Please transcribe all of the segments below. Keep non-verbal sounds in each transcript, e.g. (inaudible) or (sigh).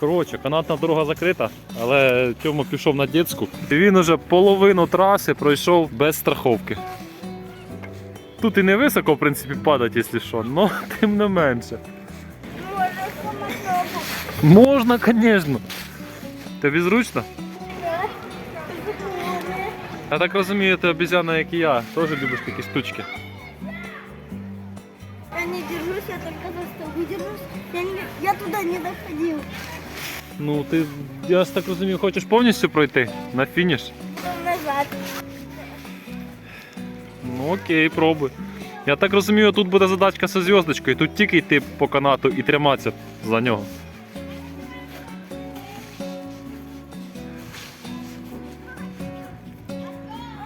Коротше, канатна дорога закрита, але Тьома пішов на дитську. І він уже половину траси пройшов без страховки. Тут і не високо, в принципі, падати, якщо що, але (laughs) тим не менше. Можна, звісно. Тобі зручно? Я так розумію, ти обізяна, як і я, теж любиш такі штучки. Я не держусь, я только за столу держусь. Я, не, я туда не доходил. Ну, ти, я так розумію, хочеш повністю пройти на фініш? Назад. Ну окей, пробуй. Я так розумію, тут буде задачка зі зв'язочкою. Тут тільки йти по канату і триматися за нього.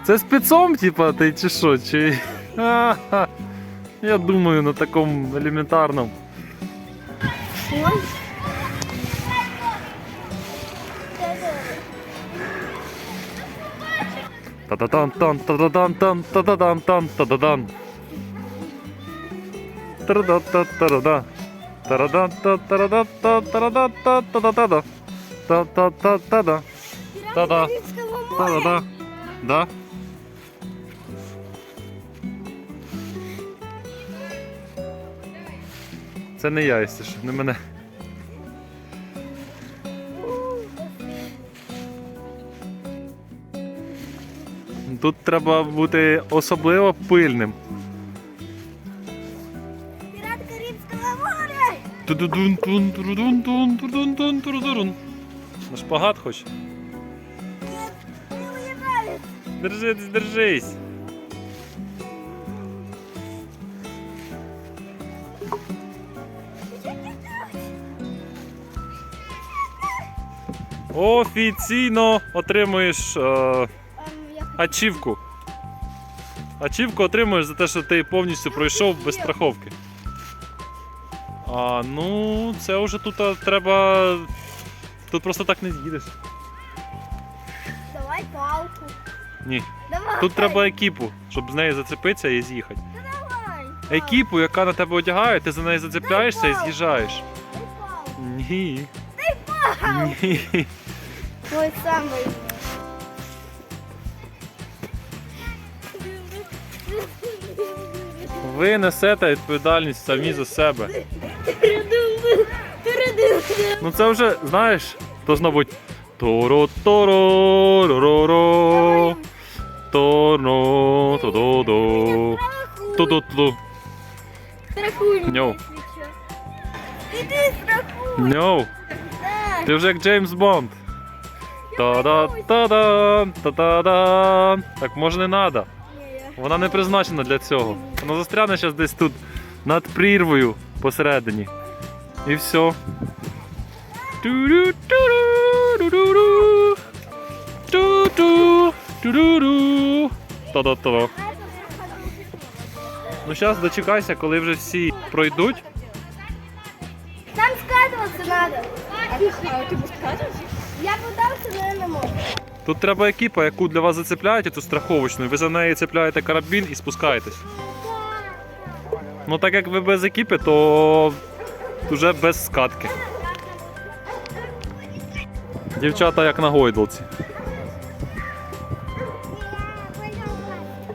Це спецом, типа, ти чи що? Чи... Ха-ха. (laughs) Я думаю, на такому елементарному. Ой. Та-да-дан-тан, та-да-дан-тан, та-да-дан-тан, та-да-дан. Та-да-та-та-да. Та-да-та, та-да-та, та-да-та, та-да-та-да. Та-та-та-та-да. Та-да. Та-да-да. Да? Це не я, якщо що, не мене. Тут треба бути особливо пильним. Пират Карибского моря. Тудудун, тун, турудун, тун. На шпагат хоч? Держись, держись. Офіційно отримуєш е, ачівку. Ачівку отримуєш за те, що ти повністю пройшов без страховки. А, ну, це вже тут треба. Тут просто так не з'їдеш. Давай палку. Ні. Давай. Тут треба екіпу, щоб з нею зацепитися і з'їхати. Давай. Екіпу, яка на тебе одягає, ти за неї зацепляєшся і з'їжджаєш. Дай палку. Ні. Палку. Ні. Твой самый. Ви несете відповідальність самі за себе. Ну це вже, знаєш, должно бути торо торо ро торо то до до то до то Страхуй. Ньоу, ти вже як Джеймс Бонд. Та-да-та-да, та-да-да. Так може не треба. Не, я- Вона не призначена для цього. Вона застряне зараз десь тут над прірвою посередині. І все. Ту-ру-ту-ру-ру-ру-ру. Ту-ту, ту-ру-ру. Та-да-та. Ну зараз дочекайся, коли вже всі пройдуть. Там скатываться надо. А ты, ты скатываешься? Я пытался, но я не мог. Тут треба екіпа, яку для вас зацепляють, цю страховочну, ви за неї цепляєте карабін і спускаєтесь. Ну так як ви без екіпи, то вже без скатки. Дівчата як на.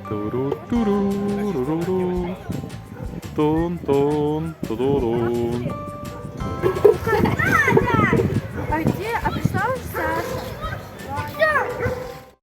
Туру-туру-ру-ру-ру. Тун-тун, ту-ду-дун. Надо!